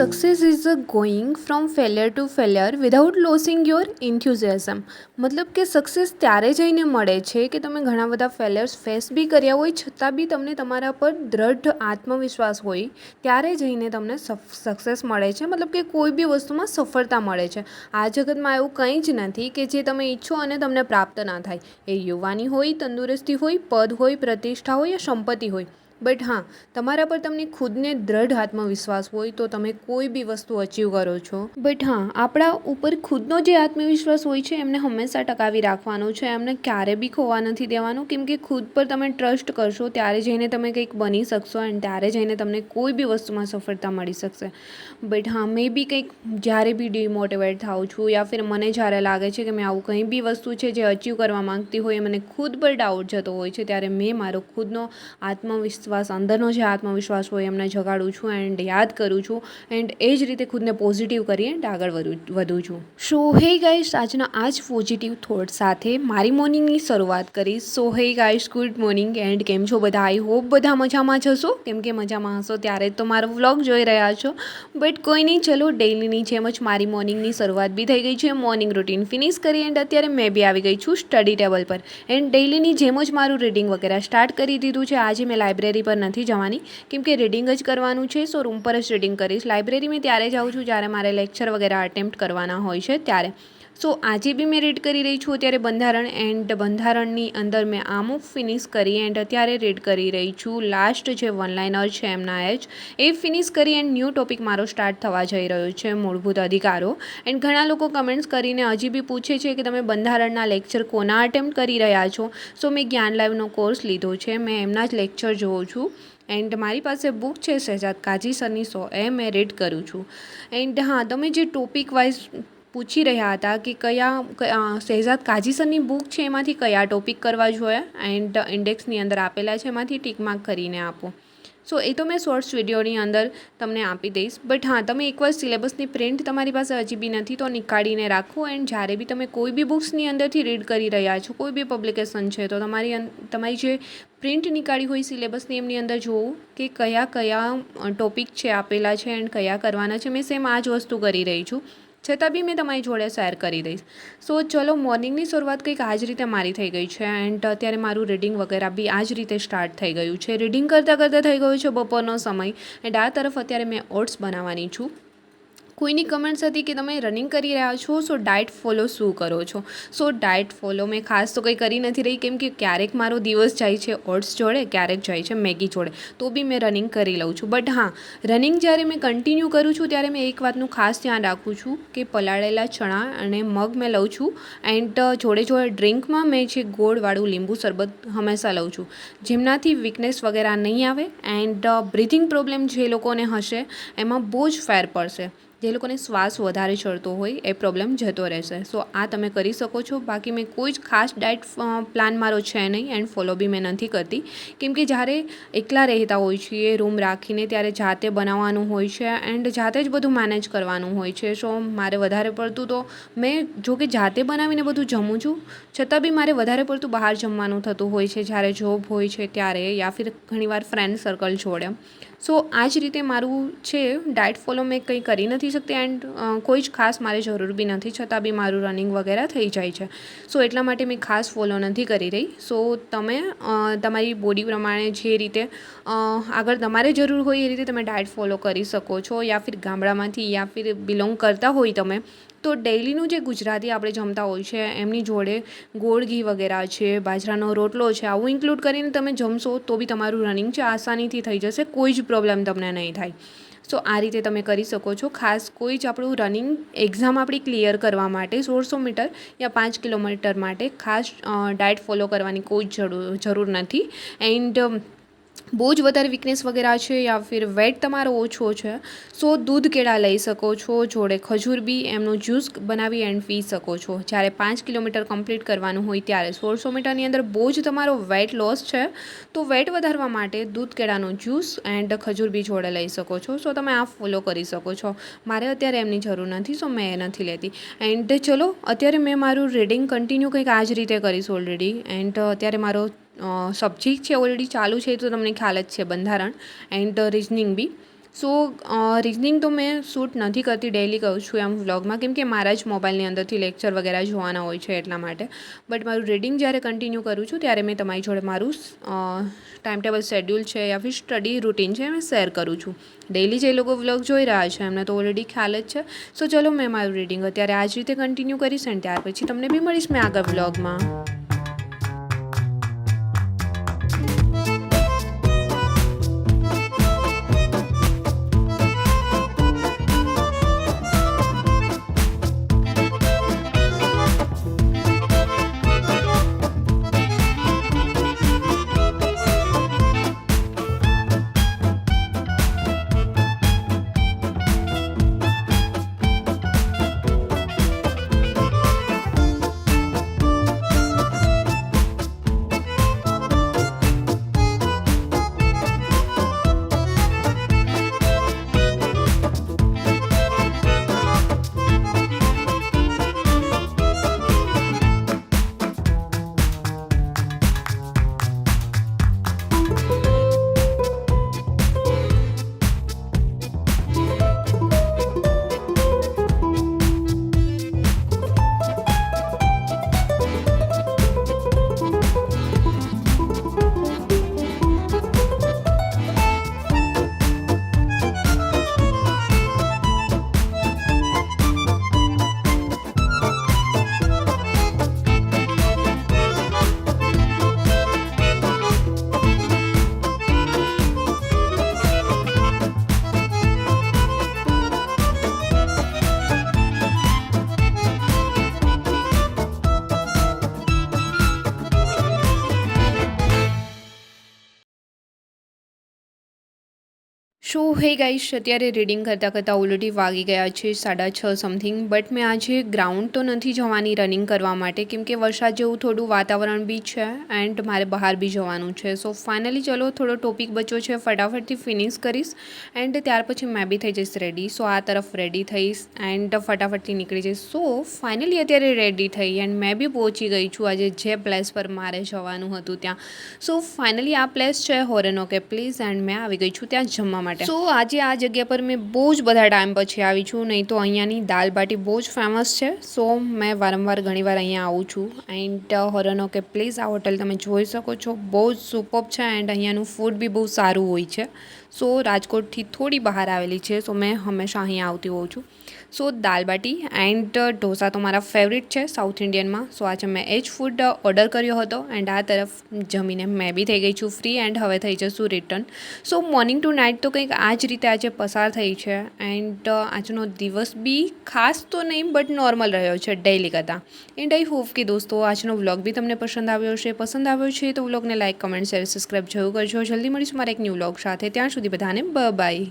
Success is a going from failure to failure without losing your enthusiasm મતલબ કે success ત્યારે જઈને મળે છે કે તમે ઘણા બધા ફેલિયર્સ ફેસ બી કર્યા હોય, છતાં બી તમને તમારા પર દ્રઢ આત્મવિશ્વાસ હોય, ત્યારે જઈને તમને સક્સેસ મળે છે. મતલબ કે કોઈ બી વસ્તુમાં સફળતા મળે છે. આ જગતમાં એવું કંઈ જ નથી કે જે તમે ઈચ્છો અને તમને પ્રાપ્ત ના થાય. એ યુવાની હોય, તંદુરસ્તી હોય, પદ હોય, પ્રતિષ્ઠા હોય યા સંપત્તિ હોય. બટ હા, તમારા પર તમને ખુદને દ્રઢ આત્મવિશ્વાસ હોય તો તમે કોઈ બી વસ્તુ અચીવ કરો છો. બટ હા, આપણા ઉપર ખુદનો જે આત્મવિશ્વાસ હોય છે, એમને હંમેશા ટકાવી રાખવાનો છે, એમને ક્યારે બી ખોવા નથી દેવાનું. કેમ કે ખુદ પર તમે ટ્રસ્ટ કરશો, ત્યારે જઈને તમે કંઈક બની શકશો અને ત્યારે જઈને તમને કોઈ બી વસ્તુમાં સફળતા મળી શકશે. બટ હા, મેં બી કંઈક જ્યારે બી ડિમોટિવેટ થાઉં છું યા ફિર મને જ્યારે લાગે છે કે મેં આવું કંઈ બી વસ્તુ છે જે અચીવ કરવા માંગતી હોય મને ખુદ પર ડાઉટ જતો હોય છે, ત્યારે મેં મારો ખુદનો આત્મવિશ્વાસ વિશ્વાસ અંદરનો જે આત્મવિશ્વાસ હોય એમને જગાડું છું એન્ડ યાદ કરું છું એન્ડ એ જ રીતે ખુદને પોઝિટિવ કરી એન્ડ આગળ વધું છું. સો હે ગાઈસ આજના આ જ પોઝિટિવ થોટ સાથે મારી મોર્નિંગની શરૂઆત કરીશ. સો હે ગાઈસ ગુડ મોર્નિંગ એન્ડ કેમ છો બધા? આઈ હોપ બધા મજામાં જશો કેમ કે મજામાં હશો ત્યારે તો મારો વ્લોગ જોઈ રહ્યા છો. બટ કોઈ નહીં, ચલો ડેઈલીની જેમ જ મારી મોર્નિંગની શરૂઆત બી થઈ ગઈ છે. મોર્નિંગ રૂટીન ફિનિશ કરી એન્ડ અત્યારે મેં બી આવી ગઈ છું સ્ટડી ટેબલ પર. એન્ડ ડેઈલીની જેમ જ મારું રીડિંગ વગેરે સ્ટાર્ટ કરી દીધું છે. આજે મેં લાઇબ્રેરી લાઇબ્રેરી પર નથી જવાની. કેમ કે રીડિંગ જ કરવાનું છે, સો રૂમ પર જ રીડિંગ કરીશ. લાઇબ્રેરી મેં ત્યારે જાઉં છું જ્યારે મારે લેક્ચર વગેરે અટેમ્પ્ટ કરવાના હોય છે, ત્યારે. સો આજે બી મેં રીડ કરી રહી છું અત્યારે બંધારણ એન્ડ બંધારણની અંદર મેં આમુક ફિનિશ કરી એન્ડ અત્યારે રીડ કરી રહી છું. લાસ્ટ જે વન લાઇનર છે એમના એજ એ ફિનિશ કરી એન્ડ ન્યૂ ટોપિક મારો સ્ટાર્ટ થવા જઈ રહ્યો છે, મૂળભૂત અધિકારો. એન્ડ ઘણા લોકો કમેન્ટ્સ કરીને હજી બી પૂછે છે કે તમે બંધારણના લેક્ચર કોના અટેમ્પ્ટ કરી રહ્યા છો? સો મેં જ્ઞાન લાઈવનો કોર્સ લીધો છે, મેં એમના જ લેક્ચર જોઉં છું. એન્ડ મારી પાસે બુક છે, શહેજાદ કાજી સરની સો એ મેં રીડ કરું છું. એન્ડ હા, તમે જે ટોપિક વાઇઝ પૂછી રહ્યા હતા કે કયા શહેજાદ કાજીસરની બુક છે એમાંથી કયા ટોપિક કરવા જોઈએ એન્ડ ઇન્ડેક્સની અંદર આપેલા છે એમાંથી ટીક માર્ક કરીને આપો. સો, એ તો મેં શોર્ટ્સ વિડીયોની અંદર તમને આપી દઈશ. બટ હા, તમે એકવાર સિલેબસની પ્રિન્ટ તમારી પાસે હજી બી નથી તો નીકાળીને રાખો એન્ડ જ્યારે બી તમે કોઈ બી બુક્સની અંદરથી રીડ કરી રહ્યા છો, કોઈ બી પબ્લિકેશન છે, તો તમારી તમારી જે પ્રિન્ટ નીકાળી હોય સિલેબસની એમની અંદર જોવું કે કયા કયા ટોપિક છે આપેલા છે એન્ડ કયા કરવાના છે. મેં સેમ આ જ વસ્તુ કરી રહી છું. છતાં બી મેં તમારી જોડે શેર કરી દઈશ. સો ચલો, મોર્નિંગની શરૂઆત કંઈક આ જ રીતે મારી થઈ ગઈ છે એન્ડ અત્યારે મારું રીડિંગ વગેરે બી આ જ રીતે સ્ટાર્ટ થઈ ગયું છે. રીડિંગ કરતાં કરતાં થઈ ગયું છે બપોરનો સમય એન્ડ આ તરફ અત્યારે મેં ઓટ્સ બનાવવાની છું. કોઈની કમેન્ટ્સ હતી કે તમે રનિંગ કરી રહ્યા છો સો ડાયટ ફોલો શું કરો છો? સો ડાયટ ફોલો મેં ખાસ તો કંઈ કરી નથી રહી, કેમ કે ક્યારેક મારો દિવસ જાય છે ઓટ્સ જોડે, ક્યારેક જાય છે મેગી જોડે, તો બી મેં રનિંગ કરી લઉં છું. બટ હા રનિંગ જ્યારે મેં કન્ટિન્યુ કરું છું, ત્યારે મેં એક વાતનું ખાસ ધ્યાન રાખું છું કે પલાળેલા ચણા અને મગ મેં લઉં છું એન્ડ જોડે જોડે ડ્રિંકમાં મેં જે ગોળવાળું લીંબુ શરબત હંમેશા લઉં છું. જેમનાથી વીકનેસ વગેરે નહીં આવે એન્ડ બ્રિથિંગ પ્રોબ્લેમ જે લોકોને હશે, એમાં બહુ જ ફેર પડશે. જે લોકોને શ્વાસ વધારે ચડતો હોય એ પ્રોબ્લેમ જતો રહેશે. સો આ તમે કરી શકો છો. બાકી મેં કોઈ જ ખાસ ડાયટ પ્લાન મારો છે નહીં એન્ડ ફોલો બી મેં નથી કરતી. કેમ કે જ્યારે એકલા રહેતા હોય છીએ રૂમ રાખીને ત્યારે જાતે બનાવવાનું હોય છે એન્ડ જાતે જ બધું મેનેજ કરવાનું હોય છે. સો મારે વધારે પડતું તો મેં જો કે જાતે બનાવીને બધું જમું છું, છતાં બી મારે વધારે પડતું બહાર જમવાનું થતું હોય છે. જ્યારે જોબ હોય છે ત્યારે યા ફિર ઘણીવાર ફ્રેન્ડ સર્કલ જોડે. સો આ જ રીતે મારું છે ડાયટ ફોલો મેં કંઈ કરી નથી શકતી એન્ડ કોઈ જ ખાસ મારે જરૂર બી નથી, છતાં બી મારું રનિંગ વગેરે થઈ જાય છે. સો એટલા માટે મેં ખાસ ફોલો નથી કરી રહી. સો તમે તમારી બોડી પ્રમાણે જે રીતે આગળ તમારે જરૂર હોય એ રીતે તમે ડાયટ ફોલો કરી શકો છો, યા ફિર ગામડામાંથી યા ફિર બિલોંગ કરતા હોય તમે તો ડેઈલીનું જે ગુજરાતી આપણે જમતા હોય છે, એમની જોડે ગોળ ઘી વગેરે છે, બાજરાનો રોટલો છે, આવું ઇન્ક્લુડ કરીને તમે જમશો તો બી તમારું રનિંગ છે, આસાનીથી થઈ જશે, કોઈ જ પ્રોબ્લેમ તમને નહીં થાય. સો આ રીતે તમે કરી શકો છો. ખાસ કોઈ જ આપણું રનિંગ એક્ઝામ આપણી ક્લિયર કરવા માટે સોળસો મીટર યા પાંચ કિલોમીટર માટે ખાસ ડાયટ ફોલો કરવાની કોઈ જ જરૂર નથી. એન્ડ બહુ જ વધારે વીકનેસ વગેરે છે યા ફિર વેટ તમારો ઓછો છે સો દૂધ કેળા લઈ શકો છો, જોડે ખજૂર બી એમનો જ્યુસ બનાવી એન્ડ પી શકો છો. જ્યારે પાંચ કિલોમીટર કમ્પ્લીટ કરવાનું હોય ત્યારે સોળસો મીટરની અંદર બહુ જ તમારો વેટ લોસ છે, તો વેટ વધારવા માટે દૂધ કેળાનો જ્યુસ એન્ડ ખજૂર બી જોડે લઈ શકો છો. સો તમે આ ફોલો કરી શકો છો. મારે અત્યારે એમની જરૂર નથી સો મેં એ નથી લેતી. એન્ડ ચલો, અત્યારે મેં મારું રીડિંગ કન્ટિન્યુ કંઈક આ જ રીતે કરીશ ઓલરેડી એન્ડ અત્યારે મારો સબ્જેક્ટ છે ઓલરેડી ચાલુ છે તો તમને ખ્યાલ જ છે, બંધારણ એન્ડ રિઝનિંગ બી. સો રિઝનિંગ તો મેં શૂટ નથી કરતી ડેલી કરું છું એમ વ્લોગમાં, કેમ કે મારા જ મોબાઈલની અંદરથી લેક્ચર વગેરે જોવાના હોય છે એટલા માટે. બટ મારું રીડિંગ જ્યારે કન્ટિન્યુ કરું છું, ત્યારે મેં તમારી જોડે મારું ટાઈમ ટેબલ શેડ્યુલ છે યા ફિર સ્ટડી રૂટીન છે મેં શેર કરું છું. ડેઈલી જે લોકો વ્લોગ જોઈ રહ્યા છે, એમને તો ઓલરેડી ખ્યાલ જ છે. સો ચલો મેં મારું રીડિંગ અત્યારે આ જ રીતે કન્ટિન્યુ કરીશ અને ત્યાર પછી તમને બી મળીશ મેં આગળ વ્લોગમાં. સો હે ગાઈશ અત્યારે રીડિંગ કરતાં કરતાં ઓલરેડી વાગી ગયા છે, સાડા છ સમથિંગ. બટ મેં આજે ગ્રાઉન્ડ તો નથી જવાની રનિંગ કરવા માટે, કેમ કે વરસાદ જેવું થોડું વાતાવરણ બી છે એન્ડ મારે બહાર બી જવાનું છે. સો ફાઇનલી ચલો, થોડો ટોપિક બચ્યો છે, ફટાફટથી ફિનિશ કરીશ એન્ડ ત્યાર પછી મેં બી થઈ જઈશ રેડી સો આ તરફ રેડી થઈશ એન્ડ ફટાફટથી નીકળી જઈશ. સો ફાઇનલી અત્યારે રેડી થઈ એન્ડ મેં બી પહોંચી ગઈ છું આજે જે પ્લેસ પર મારે જવાનું હતું ત્યાં. સો ફાઇનલી આ પ્લેસ છે હોરેનો કે પ્લીઝ એન્ડ મેં આવી ગઈ છું ત્યાં જમવા માટે. સો આજે આ જગ્યા પર મેં બહુ જ બધા ટાઈમ પછી આવી છું, નહીં તો અહીંયાની દાલ બાટી બહુ જ ફેમસ છે. સો મેં વારંવાર ઘણીવાર અહીંયા આવું છું. એન્ડ હોરનો કે પ્લીઝ આ હોટલ તમે જોઈ શકો છો. બહુ જ સુપર છે એન્ડ અહીંયાનું ફૂડ બી બહુ સારું હોય છે. સો રાજકોટથી થોડી બહાર આવેલી છે, સો મેં હંમેશા અહીં આવતી હોઉં છું. સો દાલબાટી એન્ડ ઢોસા તો મારા ફેવરિટ છે સાઉથ ઇન્ડિયનમાં સો આજે મેં એ જ ફૂડ ઓર્ડર કર્યો હતો એન્ડ આ તરફ જમીને મેં બી થઈ ગઈ છું ફ્રી એન્ડ હવે થઈ જશું return so morning to night તો કંઈક આ જ રીતે આજે પસાર થઈ છે એન્ડ આજનો દિવસ બી ખાસ તો નહીં બટ નોર્મલ રહ્યો છે ડેઇલી કરતાં. એન્ડ આઈ હોપ કે દોસ્તો આજનો વ્લોગ બી તમને પસંદ આવ્યો છે પસંદ આવ્યો છે તો વ્લોગને લાઇક કમેન્ટ શેર સબસ્ક્રાઈબ જરૂર કરજો. જલ્દી મળીશું મારા એક ન્યૂ વ્લોગ સાથે. ત્યાં સુધી બધાને બ બાય